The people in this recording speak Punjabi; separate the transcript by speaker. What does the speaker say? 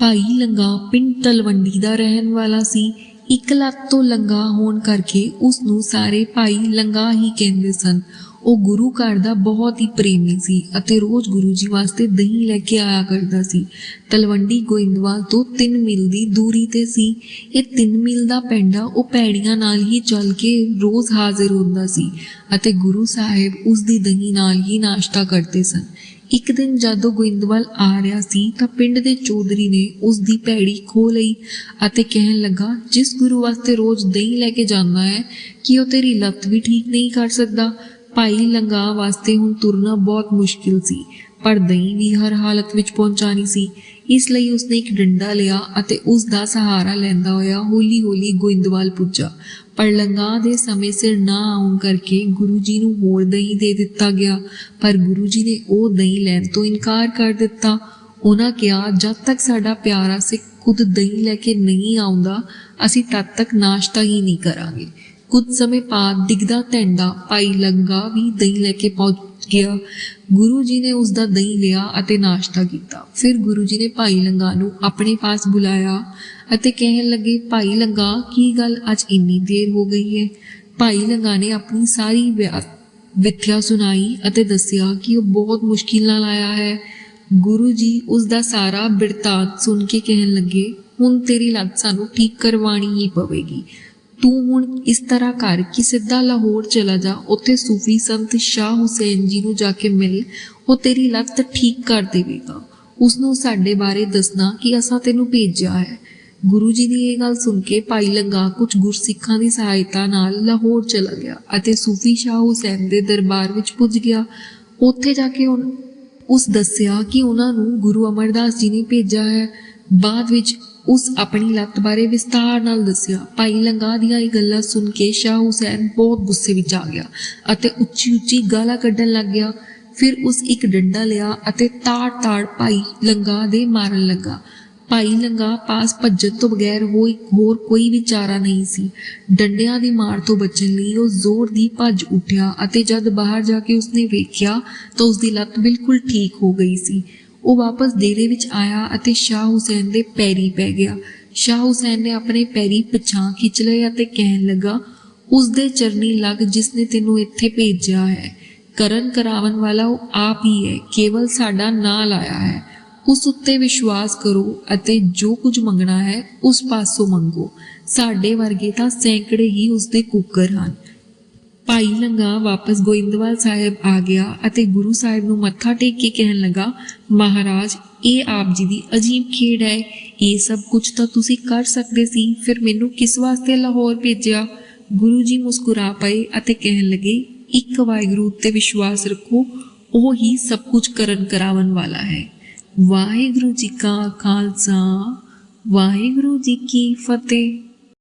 Speaker 1: ਭਾਈ ਲੰਗਾ ਪਿੰਡ ਤਲਵੰਡੀ ਦਾ ਰਹਿਣ ਵਾਲਾ ਸੀ। ਇੱਕ ਲੱਖ ਤੋਂ ਲੰਗਾ ਹੋਣ ਕਰਕੇ ਉਸ ਨੂੰ ਸਾਰੇ ਭਾਈ ਲੰਗਾ ਹੀ ਕਹਿੰਦੇ ਸਨ। ਉਹ ਗੁਰੂ ਘਰ ਦਾ ਬਹੁਤ ਹੀ ਪ੍ਰੇਮੀ ਸੀ ਅਤੇ ਰੋਜ਼ ਗੁਰੂ ਜੀ ਵਾਸਤੇ ਦਹੀਂ ਲੈ ਕੇ ਆਇਆ ਕਰਦਾ ਸੀ। ਤਲਵੰਡੀ ਗੋਇੰਦਵਾਲ ਤੋਂ 3 ਮੀਲ ਦੀ ਦੂਰੀ ਤੇ ਸੀ। ਇਹ 3 ਮੀਲ ਦਾ ਪਿੰਡ ਆ, ਉਹ ਪੈੜੀਆਂ ਨਾਲ ਹੀ ਚੱਲ ਕੇ ਰੋਜ਼ ਹਾਜ਼ਰ ਹੁੰਦਾ ਸੀ ਅਤੇ ਗੁਰੂ ਸਾਹਿਬ ਉਸ ਦੀ ਦਹੀਂ ਨਾਲ ਹੀ ਨਾਸ਼ਤਾ ਕਰਦੇ ਸਨ। ਇੱਕ ਦਿਨ ਜਦੋਂ ਗੋਇੰਦਵਾਲ ਆ ਰਿਹਾ ਸੀ ਤਾਂ ਪਿੰਡ ਦੇ ਚੌਧਰੀ ਨੇ ਉਸ ਦੀ ਪੈੜੀ ਖੋ ਲਈ ਅਤੇ ਕਹਿਣ ਲੱਗਾ, ਜਿਸ ਗੁਰੂ ਵਾਸਤੇ ਰੋਜ਼ ਦਹੀਂ ਲੈ ਕੇ ਜਾਂਦਾ ਹੈ, ਕਿ ਉਹ ਤੇਰੀ ਲੱਤ ਵੀ ਠੀਕ ਨਹੀਂ ਕਰ ਸਕਦਾ? ਭਾਈ ਲੰਗਾ ਵਾਸਤੇ ਹੁਣ ਤੁਰਨਾ ਬਹੁਤ ਮੁਸ਼ਕਿਲ ਸੀ, ਪਰ ਦਹੀਂ ਵੀ ਹਰ ਹਾਲਤ ਵਿੱਚ ਪਹੁੰਚਾਣੀ ਸੀ। ਇਸ ਲਈ ਉਸਨੇ ਇੱਕ ਡੰਡਾ ਲਿਆ ਅਤੇ ਉਸ ਦਾ ਸਹਾਰਾ ਲੈਂਦਾ ਹੋਇਆ ਹੌਲੀ-ਹੌਲੀ ਗੋਇੰਦਵਾਲ ਪੁੱਜਾ। ਪਰ ਲੰਗਾ ਦੇ ਸਮੇਂ ਸਿਰ ਨਾ ਆਉਣ ਕਰਕੇ ਗੁਰੂ ਜੀ ਨੂੰ ਹੋਰ ਦਹੀਂ ਦੇ ਦਿੱਤਾ ਗਿਆ। ਪਰ ਗੁਰੂ ਜੀ ਨੇ ਉਹ ਦਹੀਂ ਲੈਣ ਤੋਂ ਇਨਕਾਰ ਕਰ ਦਿੱਤਾ। ਉਹਨਾਂ ਕਿਹਾ, ਜਦ ਤੱਕ ਸਾਡਾ ਪਿਆਰਾ ਸਿੱਖ ਖੁਦ ਦਹੀਂ ਲੈ ਕੇ ਨਹੀਂ ਆਉਂਦਾ, ਅਸੀਂ ਤਦ ਤੱਕ ਨਾਸ਼ਤਾ ਹੀ ਨਹੀਂ ਕਰਾਂਗੇ। ਕੁਝ ਸਮੇਂ ਬਾਅਦ ਦਿਗਦਾ ਟੈਂਡਾ ਭਾਈ ਲੰਗਾ ਵੀ ਦਹੀਂ ਲੈ ਕੇ ਪਹੁੰਚ ਗਿਆ। ਗੁਰੂ ਜੀ ਨੇ ਉਸ ਦਾ ਦਹੀਂ ਲਿਆ ਅਤੇ ਨਾਸ਼ਤਾ ਕੀਤਾ। ਫਿਰ ਗੁਰੂ ਜੀ ਨੇ ਭਾਈ ਲੰਗਾ ਨੂੰ ਆਪਣੇ ਪਾਸ ਬੁਲਾਇਆ ਅਤੇ ਕਹਿਣ ਲੱਗੇ, ਭਾਈ ਲੰਗਾ, ਕੀ ਗੱਲ ਅੱਜ ਇੰਨੀ ਦੇਰ ਹੋ ਗਈ ਹੈ? ਭਾਈ ਲੰਗਾ ਨੇ ਆਪਣੀ ਸਾਰੀ ਵਿਆ- ਵਿਥਿਆ ਸੁਣਾਈ ਅਤੇ ਦੱਸਿਆ ਕਿ ਉਹ ਬਹੁਤ ਮੁਸ਼ਕਿਲ ਨਾਲ ਆਇਆ ਹੈ। ਗੁਰੂ ਜੀ ਉਸ ਦਾ ਸਾਰਾ ਬਿਰਤਾਂਤ ਸੁਣ ਕੇ ਕਹਿਣ ਲੱਗੇ, ਹੁਣ ਤੇਰੀ ਲੱਤ ਸਾਨੂੰ ਠੀਕ ਕਰਵਾਣੀ ਹੀ ਪਵੇਗੀ। ਤੂੰ ਹੁਣ ਇਸ ਤਰ੍ਹਾਂ ਕਰ ਕਿ ਸਿੱਧਾ ਲਾਹੌਰ ਚਲਾ ਜਾ, ਉੱਥੇ ਸੂਫੀ ਸੰਤ ਸ਼ਾਹ ਹੁਸੈਨ ਜੀ ਨੂੰ ਜਾ ਕੇ ਮਿਲ, ਉਹ ਤੇਰੀ ਲੱਤ ਠੀਕ ਕਰ ਦੇਵੇਗਾ। ਉਸ ਨੂੰ ਸਾਡੇ ਬਾਰੇ ਦੱਸਣਾ ਕਿ ਅਸਾਂ ਤੈਨੂੰ ਭੇਜਿਆ ਹੈ। ਗੁਰੂ ਜੀ ਦੀ ਇਹ ਗੱਲ ਸੁਣ ਕੇ ਭਾਈ ਲੰਗਾ ਕੁਝ ਗੁਰਸਿੱਖਾਂ ਦੀ ਸਹਾਇਤਾ ਨਾਲ ਲਾਹੌਰ ਚਲਾ ਗਿਆ ਅਤੇ ਸੂਫੀ ਸ਼ਾਹ ਹੁਸੈਨ ਦੇ ਦਰਬਾਰ ਵਿੱਚ ਪੁੱਜ ਗਿਆ। ਉੱਥੇ ਜਾ ਕੇ ਉਨ- ਉਸ ਦੱਸਿਆ ਕਿ ਉਹਨਾਂ ਨੂੰ ਗੁਰੂ ਅਮਰਦਾਸ ਜੀ ਨੇ ਭੇਜਿਆ ਹੈ। ਬਾਅਦ ਵਿੱਚ ਉਸ ਆਪਣੀ ਲੱਤ ਬਾਰੇ ਵਿਸਤਾਰ ਨਾਲ ਦੱਸਿਆ। ਭਾਈ ਲੰਗਾ ਦੀਆਂ ਇਹ ਗੱਲਾਂ ਸੁਣ ਕੇ ਸ਼ਾਹ ਹੁਸੈਨ ਬਹੁਤ ਗੁੱਸੇ ਵਿੱਚ ਆ ਗਿਆ ਅਤੇ ਉੱਚੀ ਉੱਚੀ ਗਾਲਾਂ ਕੱਢਣ ਲੱਗ ਗਿਆ। ਫਿਰ ਉਸ ਇੱਕ ਡੰਡਾ ਲਿਆ ਅਤੇ ਤਾੜ-ਤਾੜ ਭਾਈ ਲੰਗਾ ਦੇ ਮਾਰਨ ਲੱਗਾ। ਭਾਈ ਲੰਗਾ ਪਾਸ ਭੱਜਣ ਤੋਂ ਬਗੈਰ ਹੋਈ ਹੋਰ ਕੋਈ ਵੀ ਚਾਰਾ ਨਹੀਂ ਸੀ। ਡੰਡਿਆਂ ਦੀ ਮਾਰ ਤੋਂ ਬਚਣ ਲਈ ਉਹ ਜ਼ੋਰ ਦੀ ਭੱਜ ਉੱਠਿਆ ਅਤੇ ਜਦ ਬਾਹਰ ਜਾ ਕੇ ਉਸਨੇ ਵੇਖਿਆ ਤਾਂ ਉਸਦੀ ਲੱਤ ਬਿਲਕੁਲ ਠੀਕ ਹੋ ਗਈ ਸੀ। ਉਹ ਵਾਪਸ ਡੇਰੇ ਵਿੱਚ ਆਇਆ ਅਤੇ ਸ਼ਾਹ ਹੁਸੈਨ ਦੇ ਪੈਰੀ ਪੈ ਗਿਆ। ਸ਼ਾਹ ਹੁਸੈਨ ਨੇ ਆਪਣੇ ਪੈਰੀ ਪਿਛਾਂ ਖਿੱਚ ਲਏ ਅਤੇ ਕਹਿਣ ਲੱਗਾ, ਉਸ ਦੇ ਚਰਨੀ ਲੱਗ ਜਿਸ ਨੇ ਤੈਨੂੰ ਇੱਥੇ ਭੇਜਿਆ ਹੈ। ਕਰਨ ਕਰਾਵਣ ਵਾਲਾ ਉਹ ਆਪ ਹੀ ਹੈ, ਕੇਵਲ ਸਾਡਾ ਨਾਂ ਲਾਇਆ ਹੈ। ਉਸ ਉੱਤੇ ਵਿਸ਼ਵਾਸ ਕਰੋ ਅਤੇ ਜੋ ਕੁਝ ਮੰਗਣਾ ਹੈ, ਉਸ ਪਾਸੋਂ ਮੰਗੋ। ਸਾਡੇ ਵਰਗੇ ਤਾਂ ਸੈਂਕੜੇ ਹੀ ਉਸ ਦੇ ਕੁੱਕਰ ਹਨ। ਭਾਈ ਲੰਗਾ ਵਾਪਸ ਗੋਇੰਦਵਾਲ ਸਾਹਿਬ ਆ ਗਿਆ ਅਤੇ ਗੁਰੂ ਸਾਹਿਬ ਨੂੰ ਮੱਥਾ ਟੇਕ ਕੇ ਕਹਿਣ ਲੱਗਾ, ਮਹਾਰਾਜ, ਇਹ ਆਪ ਜੀ ਦੀ ਅਜੀਬ ਖੇਡ ਹੈ। ਇਹ ਸਭ ਕੁਝ ਤਾਂ ਤੁਸੀਂ ਕਰ ਸਕਦੇ ਸੀ, ਫਿਰ ਮੈਨੂੰ ਕਿਸ ਵਾਸਤੇ ਲਾਹੌਰ ਭੇਜਿਆ? ਗੁਰੂ ਜੀ ਮੁਸਕਰਾ ਪਏ ਅਤੇ ਕਹਿਣ ਲੱਗੇ, ਇੱਕ ਵਾਹਿਗੁਰੂ ਉੱਤੇ ਵਿਸ਼ਵਾਸ ਰੱਖੋ, ਉਹ ਹੀ ਸਭ ਕੁਝ ਕਰਨ ਕਰਾਵਣ ਵਾਲਾ ਹੈ। ਵਾਹਿਗੁਰੂ ਜੀ ਕਾ ਖਾਲਸਾ, ਵਾਹਿਗੁਰੂ ਜੀ ਕੀ ਫਤਿਹ।